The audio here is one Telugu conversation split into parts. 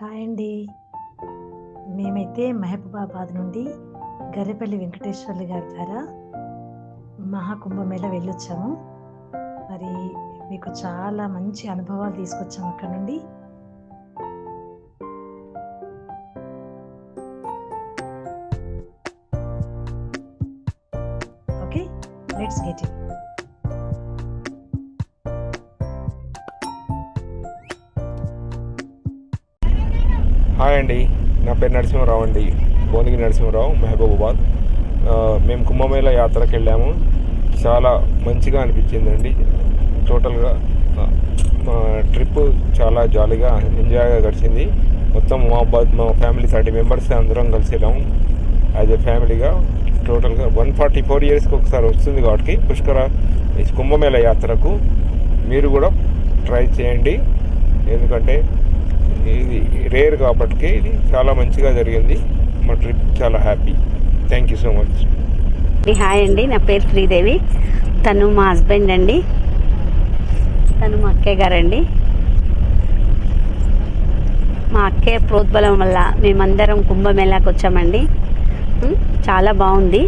హాయ్ అండి. మేమైతే మహబూబాబాద్ నుండి గర్రెపల్లి వెంకటేశ్వర్లు గారి ద్వారా మహాకుంభమేళ వెళ్ళొచ్చాము. మరి మీకు చాలా మంచి అనుభవాలు తీసుకొచ్చాము అక్కడ నుండి. Okay let's get it hi అండి. నా పేరు నరసింహరావు అండి. భువనగిరి నరసింహరావు మహబూబాబాద్. మేము కుంభమేళ యాత్రకు వెళ్ళాము. చాలా మంచిగా అనిపించిందండి. టోటల్గా మా ట్రిప్ చాలా జాలీగా ఎంజాయ్గా గడిచింది. మొత్తం మా మా ఫ్యామిలీ థర్టీ మెంబర్స్ అందరం కలిసి వెళ్ళాము. యాజ్ ఎ ఫ్యామిలీగా టోటల్గా వన్ ఫార్టీ ఫోర్ ఇయర్స్కి ఒకసారి వస్తుంది కాబట్టి పుష్కర ఈ కుంభమేళ యాత్రకు మీరు కూడా ట్రై చేయండి. ఎందుకంటే ఇది రేర్ కాబట్టి ఇది చాలా మంచిగా జరిగింది. మా ట్రిప్ చాలా happy thank you so much hi అండి నా పేరు శ్రీదేవి. తను మా హస్బెండ్ అండి. తను మా అక్కయ్య గారండి. మా అక్కయ్య ప్రోద్బలం వల్ల మేమందరం కుంభమేళాకి వచ్చామండి. చాలా బాగుంది.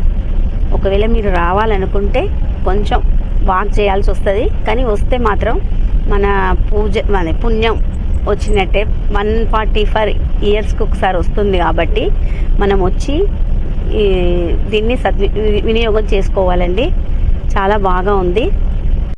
ఒకవేళ మీరు రావాలనుకుంటే కొంచెం వాక్ చేయాల్సి వస్తుంది. కానీ వస్తే మాత్రం మన పూజ మన పుణ్యం. వచ్చినట్టే వన్ ఫార్టీ ఫైవ్ ఇయర్స్కి ఒకసారి వస్తుంది కాబట్టి మనం వచ్చి ఈ దీన్ని సద్వి వినియోగం చేసుకోవాలండి. చాలా బాగా ఉంది.